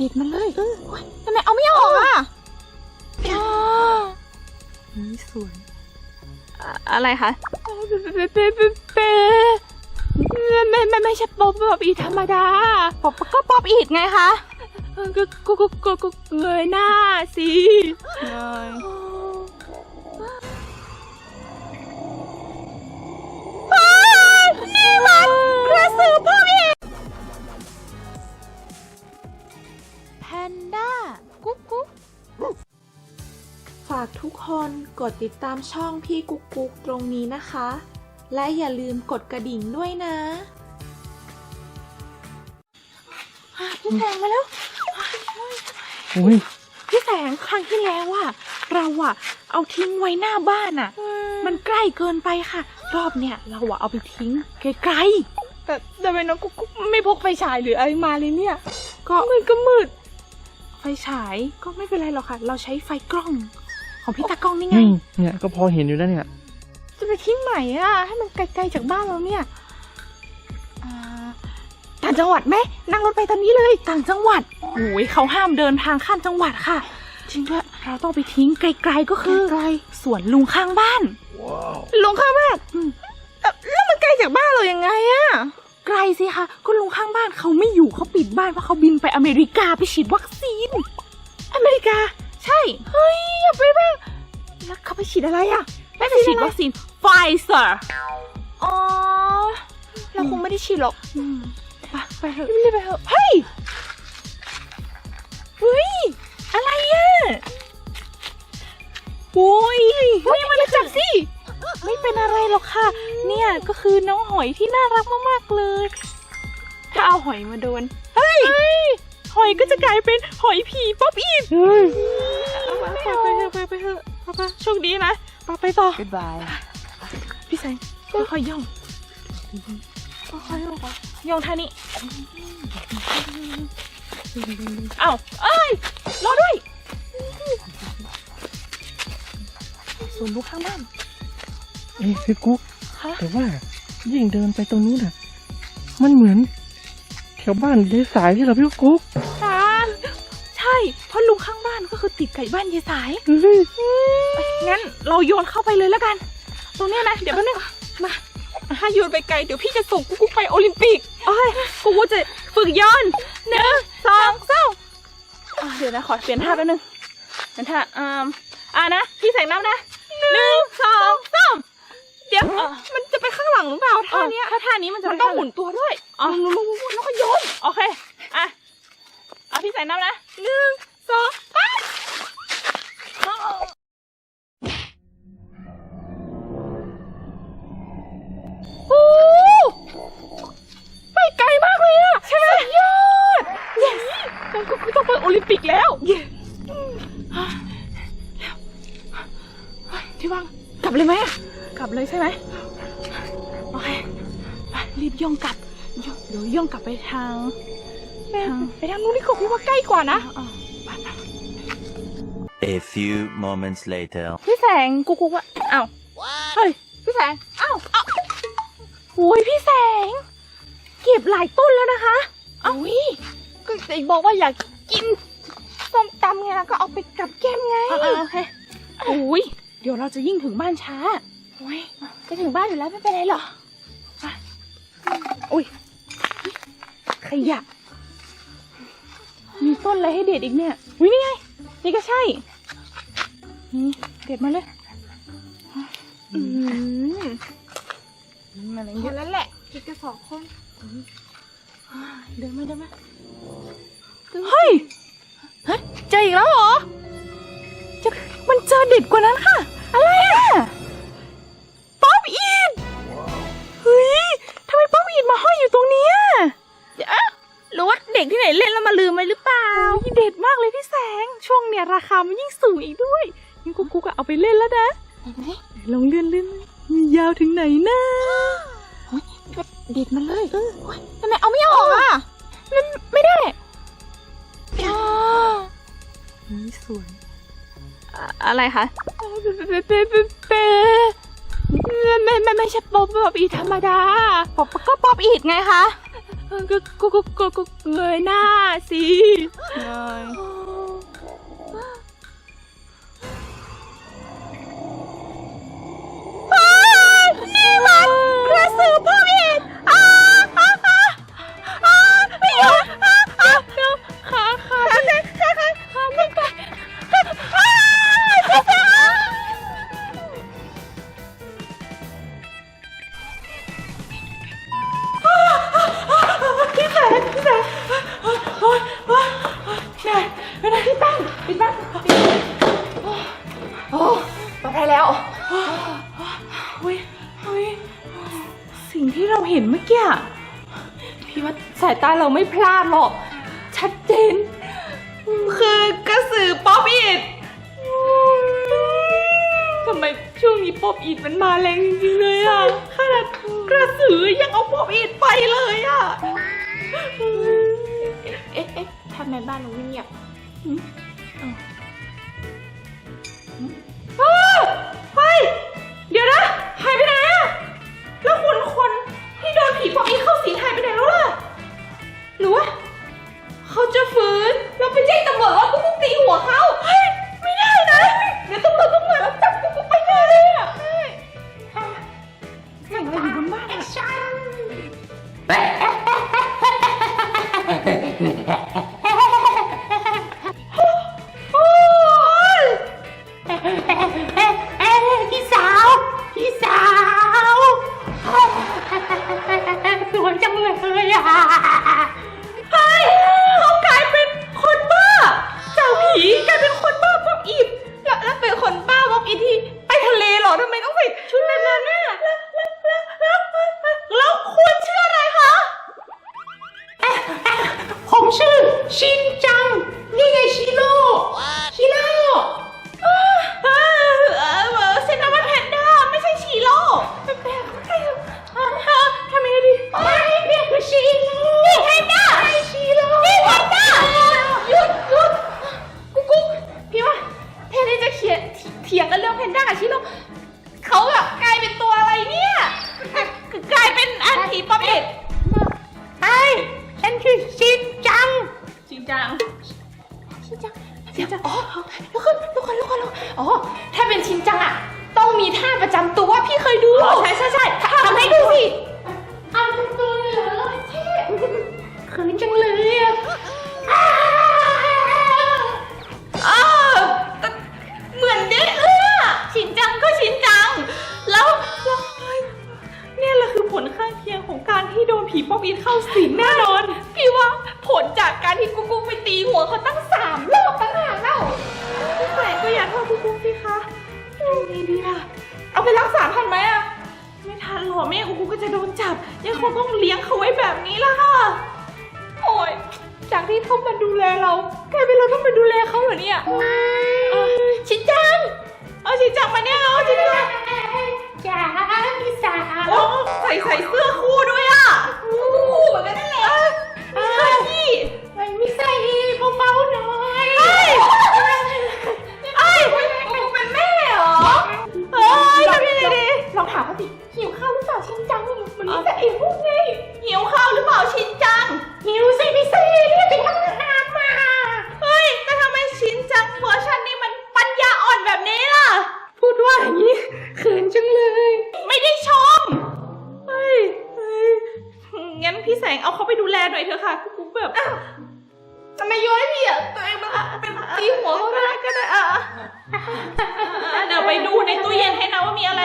ดิดมันเลยโอ๊ยทำไมเอาไม่ออกอะอ๋อนี่สวยอะอะไรคะเป๊ะเป๊ะเป๊ะเป๊ะไม่ไม่ไม่ใช่ป๊อปป๊อปอีธรรมดาป๊อปก็ป๊อปอีดไงคะก็ก็ก็ก็ก็เงยหน้าสิเงยนี่มันกระสือป๊อปอีด นด้า กุ๊กกุ๊กฝากทุกคนกดติดตามช่องพี่กุ๊กกุ๊กตรงนี้นะคะ และอย่าลืมกดกระดิ่งด้วยนะพี่แสงมาแล้วอุ้ยพี่แสงครั้งที่แล้วอะเราอะเอาทิ้งไว้หน้าบ้านอะมันใกล้เกินไปค่ะ รอบเนี้ยเราอะเอาไปทิ้งไกลๆแต่แต่เป็นน้องกุ๊กกุ๊กไม่พกไฟฉายหรืออะไรมาเลยเนี่ยก็มืดก็มืด ไฟฉายก็ไม่เป็นไรหรอกค่ะ เราใช้ไฟกล้อง ของพี่ตากล้องนี่ไง อืมเนี่ยก็พอเห็นอยู่แล้วเนี่ย จะไปทิ้งไหนอะให้มันไกลๆจากบ้านเราเนี่ยอ่าต่างจังหวัดไหมนั่งรถไปตอนนี้เลย ต่างจังหวัดโอ้ยเขาห้ามเดินทางข้ามจังหวัดค่ะ จริงด้วยเราต้องไปทิ้งไกลๆก็คือไกลสวนลุงข้างบ้านลุงข้างบ้านอืมเอ่อแล้วมันไกลจากบ้านเรายังไงอะ ไกลสิคะก็ลุงข้างบ้านเขาไม่อยู่เขาปิดบ้านเพราะเขาบินไปอเมริกาไปฉีดวัคซีน อเมริกา ใช่ เฮ้ยอย่าไปบ้างแล้วเขาไปฉีดอะไรอะไม่ไปฉีดวัคซีนไฟเซอร์อ๋อเราคงไม่ได้ฉีดหรอกไปไปเถอะรีบไปเถอะเฮ้ยเฮ้ยอะไรอะโอ้ยเฮ้ยมันจับสิ ไม่เป็นอะไรหรอกค่ะ เนี่ยก็คือน้องหอยที่น่ารักมากๆเลย ถ้าเอาหอยมาโดน เฮ้ย หอยก็จะกลายเป็นหอยผีป๊อบอีดเอาไปไปไปเถอะไปไปเถอะไปไปโชคดีนะไปไปต่อ goodbye พี่แสงค่อยๆย่องค่อยๆย่องไปย่องท่านี้เอ้าเอ้ย รอด้วย ส่วนลูกข้างบ้าน เอ้ยพี่กุ๊กคะแต่ว่ายิ่งเดินไปตรงนู้นอะ มันเหมือนแถวบ้านเดสายที่เราพี่กุ๊กตาใช่เพราะลุงข้างบ้านก็คือติดไก่บ้านยายสายเฮ้ยงั้นเราโยนเข้าไปเลยแล้วกัน ตรงเนี้ยนะเดี๋ยวแป๊บนึงมาถ้าโยนไปไกลเดี๋ยวพี่จะส่งกุ๊กไปโอลิมปิกโอ้ยกูก็จะฝึกโยนหนึ่งสองสามอะเดี๋ยวนะขอเปลี่ยนท่าแป๊บนึงเปลี่ยนท่าอ่าอ่านะพี่แสงน้ำนะหนึ่งสองสา มเดี๋ยวมันจะไปข้างหลังหรือเปล่าท่าเนี้ยถ้าท่านี้มันจะมันต้องหมุนตัวด้วยอ๋อแล้วก็โยนโอเค อะเอาพี่แสงน้ำนะหนึ่งสอง เลยใช่ไหมโอเคไปรีบย่องกลับย่องเดี๋ยวย่องกลับไปทางทางไปทางนู้นนี่เขาพี่ว่าใกล้กว่านะไปไป A few moments later. พี่แสงกุ๊กกุ๊กอะอ้าวเฮ้ยพี่แสงอ้าวอ้าวโอ้ยพี่แสง เก็บหลายต้นแล้วนะคะเอ้าวิก็ไอ้บอกว่าอยากกินส้มตำไงแล้วก็เอาไปกับแก้มไงโอเคโอ้ยเดี๋ยวเราจะยิ่งถึงบ้านช้า โอ้ยจะถึงบ้านอยู่แล้วไม่เป็นไรหรอกไปอุ้ย ขยะ มีต้นอะไรให้เด็ดอีกเนี่ยวินี่ไง นี่ก็ใช่ นี่เด็ดมาเลยอืมอะไรเงี้ยแล้วแหละกินกันสองคนเดินมาเดินมาเฮ้ยเฮ้ยเจออีกแล้วเหรอจะมันเจอเด็ดกว่านั้นค่ะอะไรอะ เด็กที่ไหนเล่นแล้วมาลืมไปหรือเปล่าเด็ดมากเลยพี่แสง ช่วงเนี้ยราคามันยิ่งสูงอีกด้วยยิ่งกุ๊กกุ๊กอะเอาไปเล่นแล้วนะลองเลื่อนเลื่อนมียาวถึงไหนนะก็เด็ดมันเลยทำไมเอาไม่ออกอะมันไม่ได้อ๋อนี่สวยอะไรคะเป๊ะเป๊ะเป๊ะเป๊ะไม่ไม่ไม่ใช่ป๊อปป๊อปอีธรรมดาป๊อปก็ป๊อปอีดไงคะ ก็ก็ก็ก็ก็เงยหน้าสิเงยนี่มันกระสือพ่อมีดอ้า พี่แสงไม่ได้พี่ตั้งพี่ตั้งโอ้ปลอดภัยแล้วเฮ้ยเฮ้ยสิ่งที่เราเห็นเมื่อกี้พี่ว่าสายตาเราไม่พลาดหรอก ชัดเจน คือกระสือป๊อปอิดทำไมช่วงนี้ป๊อปอิดมันมาแรงจริงๆเลยอะขนาดกระสือยังเอาป๊อปอิดไปเลยอะ เอ๊ะเอ๊ะทำไมบ้านเราเงียบ หืมอ้าวเฮ้ย เดี๋ยวนะ หายไปไหนอะแล้วคนคนที่โดนผีปอบอีเข้าสิงหายไปไหนแล้วล่ะ หรือว่าเขาจะฝืนเราไปแจ้งตำรวจว่ากุ๊กกุ๊กตีหัวเขาเฮ้ย ไม่ได้นะ เดี๋ยวตำรวจต้องมาแล้วจับกุ๊กกุ๊กไปเลยอะเฮ้ยอะเสียงอะไรอยู่บนบ้านอะ เลยอะเฮ้ยเขากลายเป็นคนบ้าเจ้าผีกลายเป็นคนบ้าบอปอิดแล้วแล้วเป็นคนบ้าบอปอิดที่ไปทะเลเหรอทำไมต้องใส่ชุดนั้นน่ะแล้วแล้วแล้วแล้วแล้วควรชื่ออะไรคะ ผมชื่อชินจัง ถียงกันเรื่องแพนด้ากับชิโร่เขาแบบกลายเป็นตัวอะไรเนี่ยกลายเป็นอันผีป๊อปอิดไอฉันคือชินจัง จริงจังชินจังชินจังอ๋อลุกขึ้นลุกขึ้นลุกขึ้นลุกขึ้นอ๋อถ้าเป็นชินจังอะต้องมีท่าประจำตัวพี่เคยดู ใช่ใช่ใช่ทำให้ดูสิ ดนผีป๊อบอินเข้าสิงแน่นอน พี่ว่าผลจากการที่กุ๊กกุ๊กไปตีหัวเขาตั้งสามรอบตั้งหากแล้วพี่แสงก็อยากโทษกุ๊กกุ๊กสิคะทำไงดีล่ะ เอาไปรักษาทันไหมอะ ไม่ทันหรอกแม่กุ๊กกุ๊กก็จะโดนจับ ยังคงต้องเลี้ยงเขาไว้แบบนี้ล่ะค่ะ โอ้ยจากที่เขามาดูแลเรากลายเป็นเราต้องมาดูแลเขาเหรอเนี่ยเออชินจัง เอาชินจังมาเนี่ยเหรอชินจังจ๋าพี่สาว โอ้ใส่ใส่เสื้อคู่ด้วยอะ คู่เในตู้เย็นให้นะว่ามีอะไร